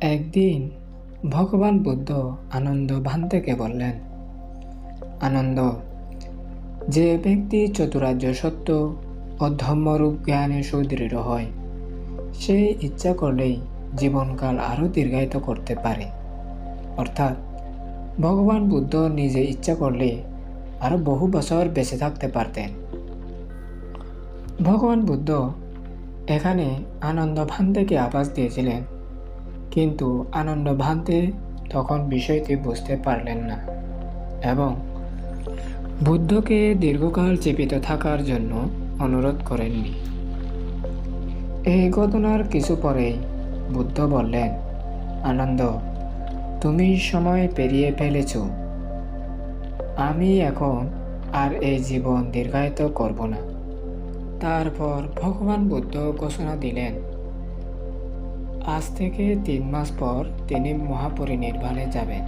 একদিন ভগবান বুদ্ধ আনন্দ ভান্তেকে বললেন, আনন্দ, যে ব্যক্তি চতুরার্য সত্য ও ধর্মরূপ জ্ঞানে সুদৃঢ় হয়, সে ইচ্ছা করলেই জীবনকাল আরও দীর্ঘায়িত করতে পারে। অর্থাৎ ভগবান বুদ্ধ নিজে ইচ্ছা করলে আরও বহু বছর বেঁচে থাকতে পারতেন। ভগবান বুদ্ধ এখানে আনন্দ ভান্তেকে আভাস দিয়েছিলেন কিন্তু আনন্দ ভান্তে তখন বিষয়টি বুঝতে পারলেন না। এবং বুদ্ধকে দীর্ঘকাল জীবিত থাকার জন্য অনুরোধ করেননি। এই ঘটনার কিছু পরেই বুদ্ধ বললেন, আনন্দ, তুমি সময় পেরিয়ে ফেলেছ। আমি এখন আর এই জীবন দীর্ঘায়িত করব না। তারপর ভগবান বুদ্ধ ঘোষণা দিলেন আজ থেকে তিন মাস পর তিনি মহাপরিনির্বাণে যাবেন।